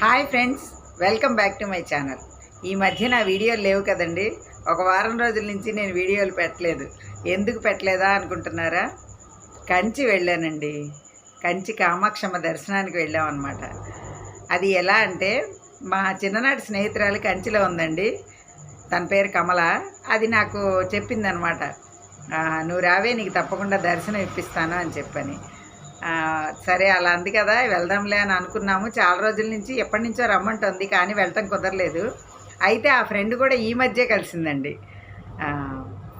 Hi friends welcome back to my channel. ఈ మధ్య నా వీడియోలు లేవు కదండి. ఒక వారం రోజుల నుంచి నేను వీడియోలు పెట్టలేదు. ఎందుకు పెట్టలేదా అనుకుంటున్నారా? కంచి వెళ్ళానండి. కంచి కామాక్షమ్మ దర్శనానికి వెళ్ళామన్నమాట అది ఎలా అంటే మా చిన్ననాటి స్నేహితురాలు కంచిలో ఉందండి. తన పేరు కమల. అది నాకు చెప్పిందనమాట నువ్వు రావే నీకు తప్పకుండా దర్శనం ఇప్పిస్తాను అని చెప్పని. సరే అలా అంది కదా వెళ్దాంలే అని అనుకున్నాము. చాలా రోజుల నుంచి ఎప్పటి నుంచో రమ్మంటుంది కానీ వెళ్ళటం కుదరలేదు. అయితే ఆ ఫ్రెండ్ కూడా ఈ మధ్య కలిసిందండి.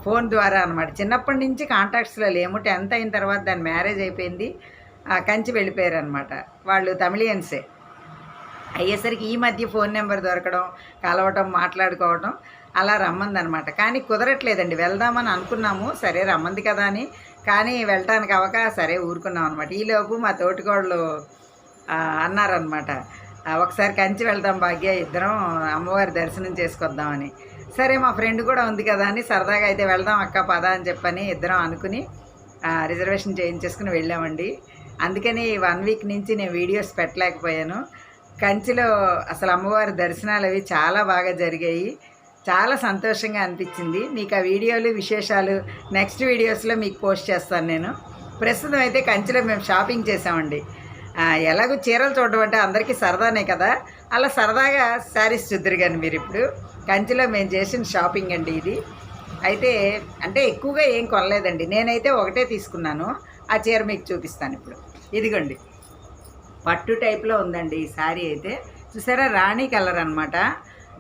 ఫోన్ ద్వారా అనమాట చిన్నప్పటి నుంచి కాంటాక్ట్స్లో లేము. టెన్త్ అయిన తర్వాత దాని మ్యారేజ్ అయిపోయింది. కంచి వెళ్ళిపోయారు అనమాట వాళ్ళు తమిళియన్సే. అయ్యేసరికి ఈ మధ్య ఫోన్ నెంబర్ దొరకడం కలవటం మాట్లాడుకోవటం అలా రమ్మందనమాట. కానీ కుదరట్లేదండి. వెళ్దామని అనుకున్నాము. సరే రమ్మంది కదా అని. కానీ వెళ్ళటానికి అవక సరే ఊరుకున్నాం అనమాట. ఈలోపు మా తోటికోళ్ళు అన్నారనమాట. ఒకసారి కంచి వెళ్దాం భాగ్య ఇద్దరం అమ్మవారి దర్శనం చేసుకొద్దామని. సరే మా ఫ్రెండ్ కూడా ఉంది కదా అని సరదాగా అయితే వెళ్దాం అక్క పద అని చెప్పని ఇద్దరం అనుకుని రిజర్వేషన్ చేయించేసుకుని వెళ్ళామండి. అందుకని వన్ వీక్ నుంచి నేను వీడియోస్ పెట్టలేకపోయాను. కంచిలో అసలు అమ్మవారి దర్శనాలు అవి చాలా బాగా జరిగాయి. చాలా సంతోషంగా అనిపించింది. మీకు ఆ వీడియోలు విశేషాలు నెక్స్ట్ వీడియోస్లో మీకు పోస్ట్ చేస్తాను నేను. ప్రస్తుతం అయితే కంచిలో మేము షాపింగ్ చేసామండి. ఎలాగో చీరలు చూడడం అంటే అందరికీ సరదానే కదా? అలా సరదాగా శారీస్ చూద్దరు కానీ మీరు ఇప్పుడు. కంచిలో మేము చేసిన షాపింగ్ అండి ఇది. అయితే అంటే ఎక్కువగా ఏం కొనలేదండి. నేనైతే ఒకటే తీసుకున్నాను. ఆ చీర మీకు చూపిస్తాను ఇప్పుడు. ఇదిగోండి. పట్టు టైప్లో ఉందండి ఈ శారీ అయితే. చూసారా? రాణి కలర్ అనమాట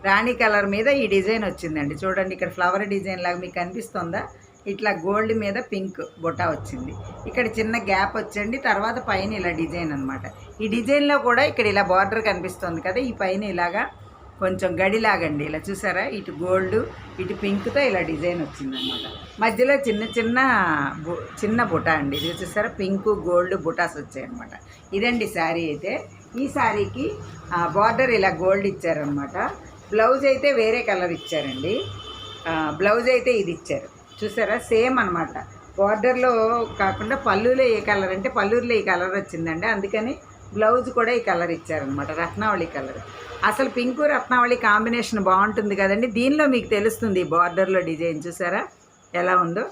రాణి కలర్ మీద ఈ డిజైన్ వచ్చిందండి. చూడండి ఇక్కడ ఫ్లవర్ డిజైన్ లాగా మీకు కనిపిస్తుందా ఇట్లా గోల్డ్ మీద పింక్ బొటా వచ్చింది. ఇక్కడ చిన్న గ్యాప్ వచ్చండి తర్వాత పైన ఇలా డిజైన్ అనమాట ఈ డిజైన్లో కూడా ఇక్కడ ఇలా బార్డర్ కనిపిస్తుంది కదా ఈ పైన ఇలాగా కొంచెం గడిలాగండి. ఇలా చూసారా? ఇటు గోల్డ్ ఇటు పింక్తో ఇలా డిజైన్ వచ్చిందనమాట మధ్యలో చిన్న చిన్న బు- చిన్న బుటా అండి. ఇది చూసారా? పింక్ గోల్డ్ బుటాస్ వచ్చాయన్నమాట. ఇదండి శారీ అయితే. ఈ శారీకి బార్డర్ ఇలా గోల్డ్ ఇచ్చారనమాట బ్లౌజ్ అయితే వేరే కలర్ ఇచ్చారండి. బ్లౌజ్ అయితే ఇది ఇచ్చారు. చూసారా? సేమ్ అనమాట బార్డర్లో కాకుండా పళ్ళులో ఏ కలర్ అంటే పల్లూరులో ఈ కలర్ వచ్చిందండి. అందుకని బ్లౌజ్ కూడా ఈ కలర్ ఇచ్చారనమాట రత్నావళి కలర్. అసలు పింకు రత్నావళి కాంబినేషన్ బాగుంటుంది కదండి. దీనిలో మీకు తెలుస్తుంది బార్డర్లో డిజైన్. చూసారా? ఎలా ఉందో.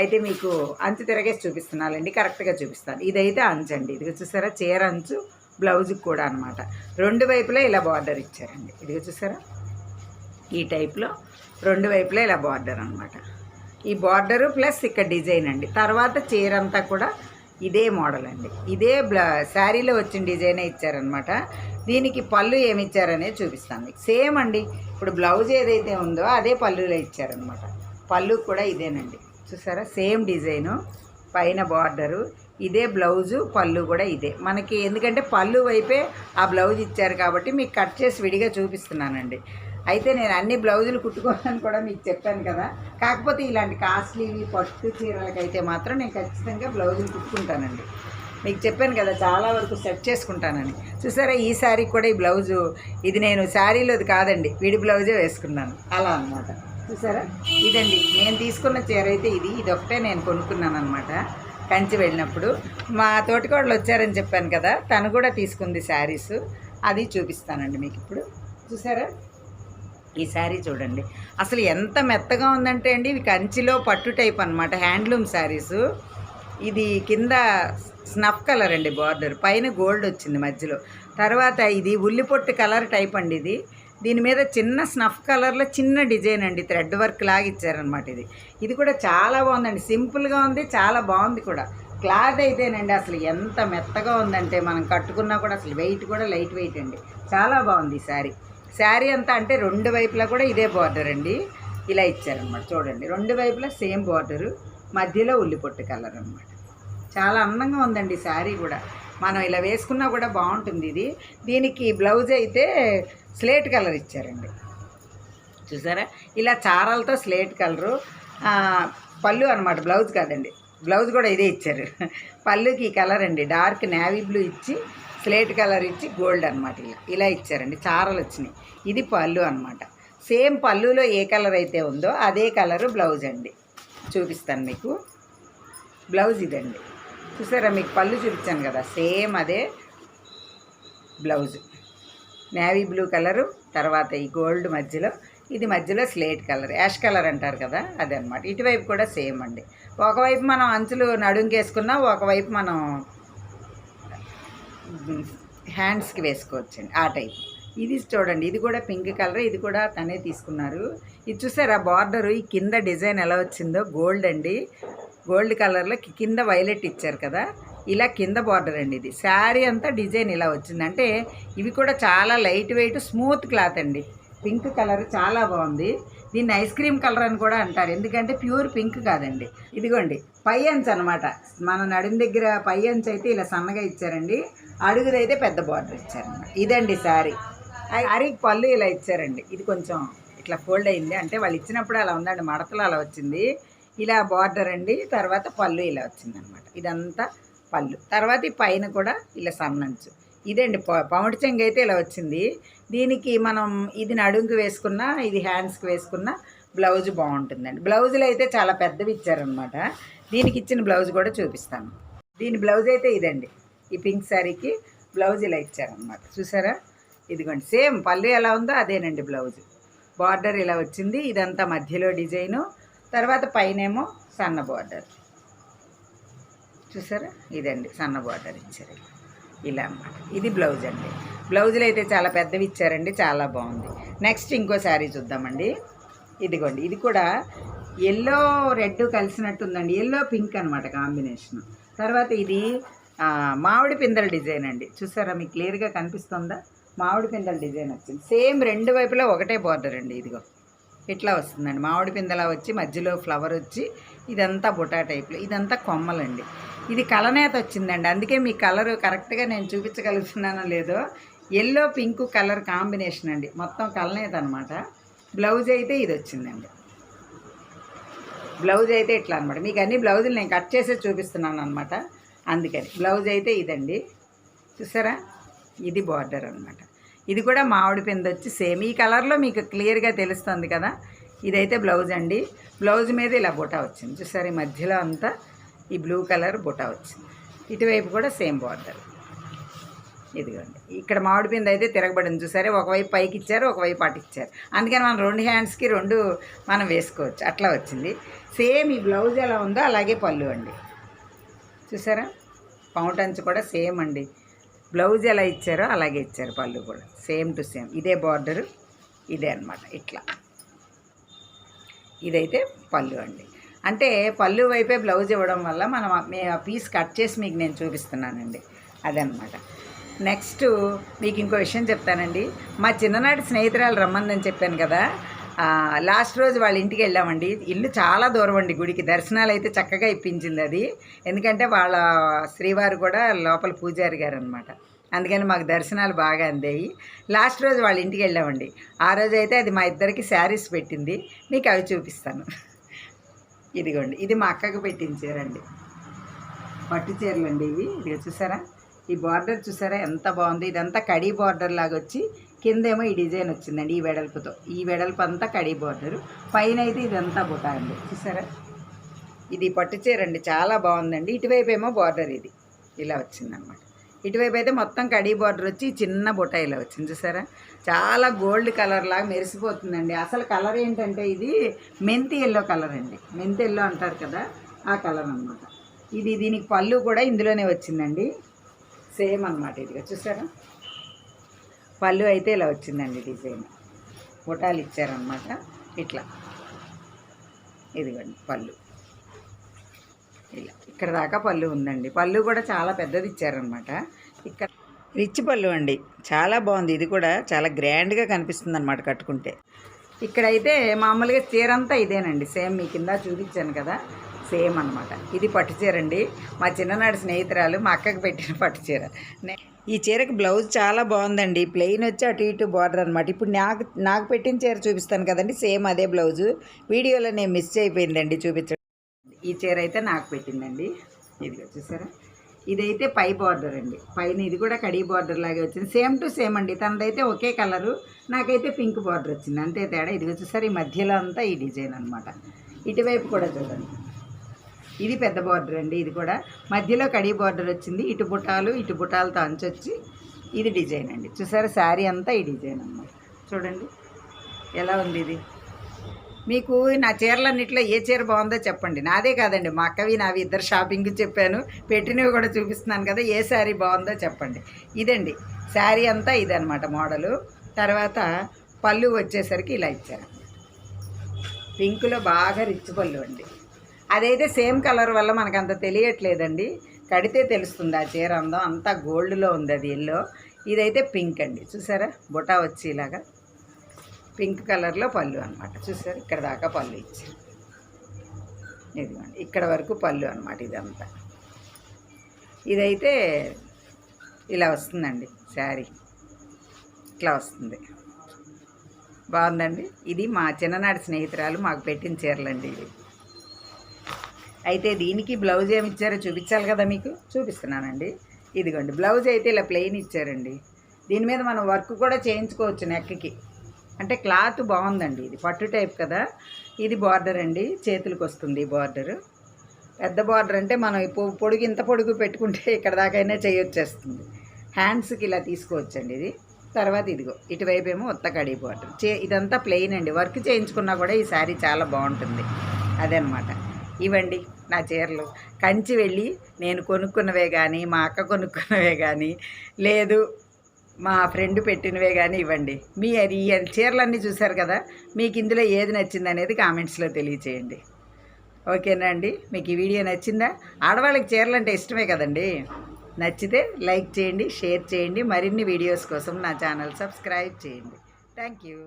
అయితే మీకు అంచు తిరగేసి చూపిస్తున్నానండి. కరెక్ట్గా చూపిస్తాను. ఇదైతే అంచు అండి ఇది చూసారా? చీర అంచు. బ్లౌజ్కి కూడా అనమాట రెండు వైపులా ఇలా బార్డర్ ఇచ్చారండి. ఇదిగో చూసారా? ఈ టైప్లో రెండు వైపులా ఇలా బార్డర్ అనమాట ఈ బార్డరు ప్లస్ ఇక్కడ డిజైన్ అండి. తర్వాత చీర అంతా కూడా ఇదే మోడల్ అండి. ఇదే బ్లా శారీలో వచ్చిన డిజైనే ఇచ్చారనమాట దీనికి పళ్ళు ఏమి ఇచ్చారనేది చూపిస్తాను మీకు సేమ్ అండి. ఇప్పుడు బ్లౌజ్ ఏదైతే ఉందో అదే పళ్ళులో ఇచ్చారనమాట పళ్ళు కూడా ఇదేనండి. చూసారా? Same design. పైన బార్డరు. ఇదే బ్లౌజు పళ్ళు కూడా ఇదే. మనకి ఎందుకంటే పళ్ళు వైపే ఆ బ్లౌజ్ ఇచ్చారు కాబట్టి మీకు కట్ చేసి విడిగా చూపిస్తున్నానండి. అయితే నేను అన్ని బ్లౌజులు కుట్టుకోవాలని కూడా మీకు చెప్పాను కదా. కాకపోతే ఇలాంటి కాస్ట్లీవి పట్టు చీరలకైతే మాత్రం నేను ఖచ్చితంగా బ్లౌజులు కుట్టుకుంటానండి. మీకు చెప్పాను కదా చాలా వరకు సెట్ చేసుకుంటానని. చూసారా ఈ శారీ కూడా ఈ బ్లౌజు ఇది నేను శారీలోది కాదండి విడి బ్లౌజే వేసుకున్నాను. అలా అన్నమాట. చూసారా? ఇదండి నేను తీసుకున్న చీర అయితే ఇది ఇది ఒకటే నేను కొనుక్కున్నాను అనమాట కంచి వెళ్ళినప్పుడు మా తోటికోడలు వచ్చారని చెప్పాను కదా తను కూడా తీసుకుంది శారీస్. అది చూపిస్తానండి మీకు ఇప్పుడు. చూసారా? ఈ శారీ చూడండి. అసలు ఎంత మెత్తగా ఉందంటే అండి ఇవి కంచిలో పట్టు టైప్ అనమాట హ్యాండ్లూమ్ శారీస్. ఇది కింద స్నఫ్ కలర్ అండి బార్డర్ పైన గోల్డ్ వచ్చింది మధ్యలో. తర్వాత ఇది ఉల్లిపొట్టు కలర్ టైప్ అండి ఇది. దీని మీద చిన్న స్నఫ్ కలర్లో చిన్న డిజైన్ అండి థ్రెడ్ వర్క్ లాగా ఇచ్చారనమాట ఇది. ఇది కూడా చాలా బాగుందండి సింపుల్గా ఉంది చాలా బాగుంది కూడా. క్లాత్ అయితేనండి అసలు ఎంత మెత్తగా ఉందంటే మనం కట్టుకున్నా కూడా అసలు వెయిట్ కూడా లైట్ వెయిట్ అండి. చాలా బాగుంది ఈ శారీ. శారీ అంతా అంటే రెండు వైపులా కూడా ఇదే బార్డర్ అండి. ఇలా ఇచ్చారనమాట చూడండి. రెండు వైపులా సేమ్ బార్డరు మధ్యలో ఉల్లిపొట్టు కలర్ అనమాట చాలా అందంగా ఉందండి శారీ కూడా. మనం ఇలా వేసుకున్నా కూడా బాగుంటుంది ఇది. దీనికి బ్లౌజ్ అయితే స్లేట్ కలర్ ఇచ్చారండి. చూసారా? ఇలా చారాలతో స్లేట్ కలరు. పళ్ళు అనమాట బ్లౌజ్ కాదండి. బ్లౌజ్ కూడా ఇదే ఇచ్చారు. పళ్ళుకి ఈ కలర్ అండి. డార్క్ నేవీ బ్లూ ఇచ్చి స్లేట్ కలర్ ఇచ్చి గోల్డ్ అనమాట ఇలా. ఇలా ఇచ్చారండి. చారలు వచ్చినాయి. ఇది పళ్ళు అనమాట సేమ్ పళ్ళులో ఏ కలర్ అయితే ఉందో అదే కలరు బ్లౌజ్ అండి. చూపిస్తాను మీకు. బ్లౌజ్ ఇదండి. చూసారా మీకు పళ్ళు చూపించాను కదా సేమ్ అదే బ్లౌజ్. నేవీ బ్లూ కలరు తర్వాత ఈ గోల్డ్ మధ్యలో ఇది మధ్యలో స్లేట్ కలర్ యాష్ కలర్ అంటారు కదా అదనమాట ఇటువైపు కూడా సేమ్ అండి. ఒకవైపు మనం అంచులు నడుంకేసుకున్నా ఒకవైపు మనం హ్యాండ్స్కి వేసుకోవచ్చండి ఆ టైప్. ఇది చూడండి ఇది కూడా పింక్ కలర్ ఇది కూడా తనే తీసుకున్నారు. ఇది చూసారా బార్డర్ ఈ కింద డిజైన్ ఎలా వచ్చిందో గోల్డ్ అండి. గోల్డ్ కలర్లో కింద వైలెట్ ఇచ్చారు కదా? ఇలా కింద బార్డర్ అండి ఇది. శారీ అంతా డిజైన్ ఇలా వచ్చింది. అంటే ఇవి కూడా చాలా లైట్ వెయిట్ స్మూత్ క్లాత్ అండి. పింక్ కలర్ చాలా బాగుంది. దీన్ని ఐస్ క్రీమ్ కలర్ అని కూడా అంటారు. ఎందుకంటే ప్యూర్ పింక్ కాదండి. ఇదిగోండి పై అంచు అనమాట మన నడుం దగ్గర పై అంచు అయితే ఇలా సన్నగా ఇచ్చారండి. అడుగుదైతే పెద్ద బార్డర్ ఇచ్చారన్నమాట. ఇదండి శారీ. శారీకి పళ్ళు ఇలా ఇచ్చారండి. ఇది కొంచెం ఇట్లా ఫోల్డ్ అయింది. అంటే వాళ్ళు ఇచ్చినప్పుడు అలా ఉందండి. మడతలు అలా వచ్చింది. ఇలా బార్డర్ అండి తర్వాత పళ్ళు ఇలా వచ్చిందనమాట. ఇదంతా పళ్ళు. తర్వాత ఈ పైన కూడా ఇలా సన్నంచు ఇదండి ప- పౌండ్ చెంగు అయితే ఇలా వచ్చింది. దీనికి మనం ఇది నడుంకి వేసుకున్న ఇది హ్యాండ్స్కి వేసుకున్న బ్లౌజ్ బాగుంటుందండి. బ్లౌజులు అయితే చాలా పెద్దవి ఇచ్చారనమాట. దీనికి ఇచ్చిన బ్లౌజ్ కూడా చూపిస్తాను. దీని బ్లౌజ్ అయితే ఇదండి. ఈ పింక్ శారీకి బ్లౌజ్ ఇలా ఇచ్చారనమాట. చూసారా? ఇదిగోండి. సేమ్ పళ్ళు ఎలా ఉందో అదేనండి బ్లౌజ్ బార్డర్ ఇలా వచ్చింది. ఇదంతా మధ్యలో డిజైను. తర్వాత పైనేమో సన్న బార్డర్ చూసారా? ఇదండి సన్న బార్డర్ ఇచ్చారు. ఇలా. అన్నమాట. ఇది బ్లౌజ్ అండి. బ్లౌజులు అయితే చాలా పెద్దవి ఇచ్చారండి చాలా బాగుంది. నెక్స్ట్ ఇంకో శారీ చూద్దామండి. ఇదిగోండి ఇది కూడా ఎల్లో రెడ్ కలిసినట్టుందండి. ఎల్లో పింక్ అనమాట కాంబినేషన్ తర్వాత ఇది మామిడి పిందల డిజైన్ అండి. చూసారా? మీకు క్లియర్గా కనిపిస్తుందా? మామిడి పిందల డిజైన్ వచ్చింది. సేమ్ రెండు వైపులా ఒకటే బార్డర్ అండి ఇదిగో. ఇట్లా వస్తుందండి. మామిడి పిందెలా వచ్చి మధ్యలో ఫ్లవర్ వచ్చి ఇదంతా బుటా టైప్లో ఇదంతా కొమ్మలండి. ఇది కలనేత వచ్చిందండి. అందుకే మీ కలర్ కరెక్ట్గా నేను చూపించగలుగుతున్నానో లేదో ఎల్లో పింక్ కలర్ కాంబినేషన్ అండి. మొత్తం కలనేత అనమాట బ్లౌజ్ అయితే ఇది వచ్చిందండి. బ్లౌజ్ అయితే ఇట్లా అనమాట మీకు అన్ని బ్లౌజులు నేను కట్ చేసే చూపిస్తున్నాను అనమాట అందుకని బ్లౌజ్ అయితే ఇదండి. చూసారా? ఇది బార్డర్ అనమాట ఇది కూడా మామిడి పిండి వచ్చి సేమ్. ఈ కలర్లో మీకు క్లియర్గా తెలుస్తుంది కదా. ఇదైతే బ్లౌజ్ అండి. బ్లౌజ్ మీద ఇలా బుటా వచ్చింది. చూసారు ఈ మధ్యలో అంతా ఈ బ్లూ కలర్ బుటా వచ్చింది. ఇటువైపు కూడా సేమ్ బార్డర్. ఇదిగోండి. ఇక్కడ మామిడి పిండి అయితే తిరగబడింది. చూసారే ఒకవైపు పైకి ఇచ్చారు ఒకవైపు అటు ఇచ్చారు. అందుకని మనం రెండు హ్యాండ్స్కి రెండు మనం వేసుకోవచ్చు. అట్లా వచ్చింది. సేమ్ ఈ బ్లౌజ్ ఎలా ఉందో అలాగే పళ్ళు అండి. చూసారా పౌంట్ అంచు కూడా సేమ్ అండి. బ్లౌజ్ ఎలా ఇచ్చారో అలాగే ఇచ్చారు పళ్ళు కూడా. Same to same. ఇదే బార్డరు ఇదే అన్నమాట ఇట్లా. ఇదైతే పళ్ళు అండి. అంటే పళ్ళు వైపే బ్లౌజ్ ఇవ్వడం వల్ల మనం ఆ- మే పీస్ కట్ చేసి మీకు నేను చూపిస్తున్నానండి. అదనమాట నెక్స్ట్ మీకు ఇంకో విషయం చెప్తానండి. మా చిన్ననాటి స్నేహితురాలు రమ్మందని చెప్పాను కదా లాస్ట్ రోజు వాళ్ళ ఇంటికి వెళ్ళామండి. ఇల్లు చాలా దూరం అండి గుడికి. దర్శనాలు అయితే చక్కగా ఇప్పించింది అది. ఎందుకంటే వాళ్ళ శ్రీవారు కూడా లోపల పూజారి గారు అనమాట అందుకని మాకు దర్శనాలు బాగా అందాయి. లాస్ట్ రోజు వాళ్ళ ఇంటికి వెళ్ళామండి. ఆ రోజు అయితే అది మా ఇద్దరికి శారీస్ పెట్టింది. మీకు అవి చూపిస్తాను. ఇదిగోండి. ఇది మా అక్కకు పెట్టిన చీరండి. పట్టు చీరలు అండి ఇవి. ఇది చూసారా? ఈ బార్డర్ చూసారా? ఎంత బాగుంది. ఇదంతా కడీ బార్డర్ లాగా వచ్చి కిందేమో ఈ డిజైన్ వచ్చిందండి ఈ వెడల్పుతో. ఈ వెడల్పు అంతా కడీ బార్డర్. పైన అయితే ఇదంతా బుటా అండి. చూసారా? ఇది పట్టు చీర అండి చాలా బాగుందండి. ఇటువైపు ఏమో బార్డర్ ఇది. ఇలా వచ్చిందనమాట. ఇటువైపు అయితే మొత్తం కడీ బార్డర్ వచ్చి చిన్న బుట ఇలా వచ్చింది. చూసారా? చాలా గోల్డ్ కలర్ లాగా మెరిసిపోతుందండి. అసలు కలర్ ఏంటంటే ఇది మెంతి ఎల్లో కలర్ అండి. మెంతి ఎల్లో అంటారు కదా ఆ కలర్ అన్నమాట. ఇది దీనికి పళ్ళు కూడా ఇందులోనే వచ్చిందండి. సేమ్ అనమాట ఇదిగా చూసారా? పళ్ళు అయితే ఇలా వచ్చిందండి డిజైన్. బుటాలు ఇచ్చారనమాట ఇట్లా. ఇదిగోండి పళ్ళు. ఇలా. ఇక్కడ దాకా పళ్ళు ఉందండి. పళ్ళు కూడా చాలా పెద్దది ఇచ్చారనమాట ఇక్కడ రిచ్ పళ్ళు అండి. చాలా బాగుంది. ఇది కూడా చాలా గ్రాండ్గా కనిపిస్తుంది అనమాట కట్టుకుంటే. ఇక్కడైతే మామూలుగా చీర అంతా ఇదేనండి. సేమ్ మీ కింద చూపించాను కదా. సేమ్ అనమాట ఇది పట్టు చీర అండి. మా చిన్ననాటి స్నేహితురాలు మా అక్కకు పెట్టిన పట్టు చీర. నే- ఈ చీరకి బ్లౌజ్ చాలా బాగుందండి. ప్లెయిన్ వచ్చి అటు ఇటు బార్డర్ అనమాట ఇప్పుడు నాకు నాకు పెట్టిన చీర చూపిస్తాను కదండి. సేమ్ అదే బ్లౌజు. వీడియోలో నేను మిస్ అయిపోయిందండి చూపించడం. ఈ చీర అయితే నాకు పెట్టిందండి. ఇదిగో చూసారా? ఇదైతే పై బార్డర్ అండి. పైన ఇది కూడా కడీ బార్డర్ లాగే వచ్చింది. సేమ్ టు సేమ్ అండి. తనదైతే ఒకే కలరు. నాకైతే పింక్ బార్డర్ వచ్చింది. అంతే తేడా. ఇది వచ్చేసరి ఈ మధ్యలో అంతా ఈ డిజైన్ అనమాట ఇటువైపు కూడా చూడండి. ఇది పెద్ద బార్డర్ అండి ఇది కూడా. మధ్యలో కడి బార్డర్ వచ్చింది ఇటు బుటాలు ఇటు బుటాలతో అంచొచ్చి ఇది డిజైన్ అండి. చూసారా శారీ అంతా ఈ డిజైన్ అన్నమాట. చూడండి ఎలా ఉంది ఇది. మీకు నా చీరలన్నింటిలో ఏ చీర బాగుందో చెప్పండి. నాదే కాదండి మా అక్కవి నావి ఇద్దరు షాపింగ్ చెప్పాను. పెట్టినవి కూడా చూపిస్తున్నాను కదా ఏ శారీ బాగుందో చెప్పండి. ఇదండి శారీ అంతా ఇదనమాట మోడలు. తర్వాత పళ్ళు వచ్చేసరికి ఇలా ఇచ్చారు పింక్లో బాగా రిచ్ పళ్ళు అండి. అదైతే సేమ్ కలర్ వల్ల మనకు అంత తెలియట్లేదండి. కడితే తెలుస్తుంది ఆ చీర అందం అంతా గోల్డ్లో ఉంది అది ఎల్లో. ఇదైతే పింక్ అండి. చూసారా? బుటా వచ్చి ఇలాగా పింక్ కలర్లో పళ్ళు అనమాట చూసారు? ఇక్కడ దాకా పళ్ళు ఇచ్చారు. ఇదిగోండి. ఇక్కడ వరకు పళ్ళు అనమాట ఇదంతా. ఇదైతే ఇలా వస్తుందండి. శారీ. ఇట్లా వస్తుంది. బాగుందండి. ఇది మా చిన్ననాటి స్నేహితురాలు మాకు పెట్టిన చీరలండి ఇవి. అయితే దీనికి బ్లౌజ్ ఏమి ఇచ్చారో చూపించాలి కదా మీకు? చూపిస్తున్నానండి. ఇదిగోండి బ్లౌజ్ అయితే ఇలా ప్లెయిన్ ఇచ్చారండి. దీని మీద మనం వర్క్ కూడా చేయించుకోవచ్చు నెక్కి. అంటే క్లాత్ బాగుందండి ఇది పట్టు టైప్ కదా. ఇది బార్డర్ అండి చేతులకు వస్తుంది బార్డర్. పెద్ద బార్డర్ అంటే మనం ఇప్పుడు పొడుగు ఇంత పొడుగు పెట్టుకుంటే ఇక్కడ దాకైనా చేయొచ్చేస్తుంది. హ్యాండ్స్కి ఇలా తీసుకోవచ్చండి ఇది. తర్వాత ఇదిగో ఇటువైపు ఏమో ఉత్త కడి బార్డర్. చే ఇదంతా ప్లెయిన్ అండి. వర్క్ చేయించుకున్నా కూడా ఈ శారీ చాలా బాగుంటుంది. అదనమాట ఇవ్వండి నా చీరలు. కంచి వెళ్ళి నేను కొనుక్కున్నవే కానీ మా అక్క కొనుక్కున్నవే కానీ లేదు మా ఫ్రెండ్ పెట్టినవే కానీ ఇవ్వండి. మీ ఈ చీరలన్నీ చూశారు కదా మీకు ఇందులో ఏది నచ్చింది అనేది కామెంట్స్లో తెలియచేయండి. ఓకేనా అండి? మీకు ఈ వీడియో నచ్చిందా? ఆడవాళ్ళకి చీరలు అంటే ఇష్టమే కదండి. నచ్చితే లైక్ చేయండి షేర్ చేయండి మరిన్ని వీడియోస్ కోసం నా ఛానల్ సబ్స్క్రైబ్ చేయండి. Thank you.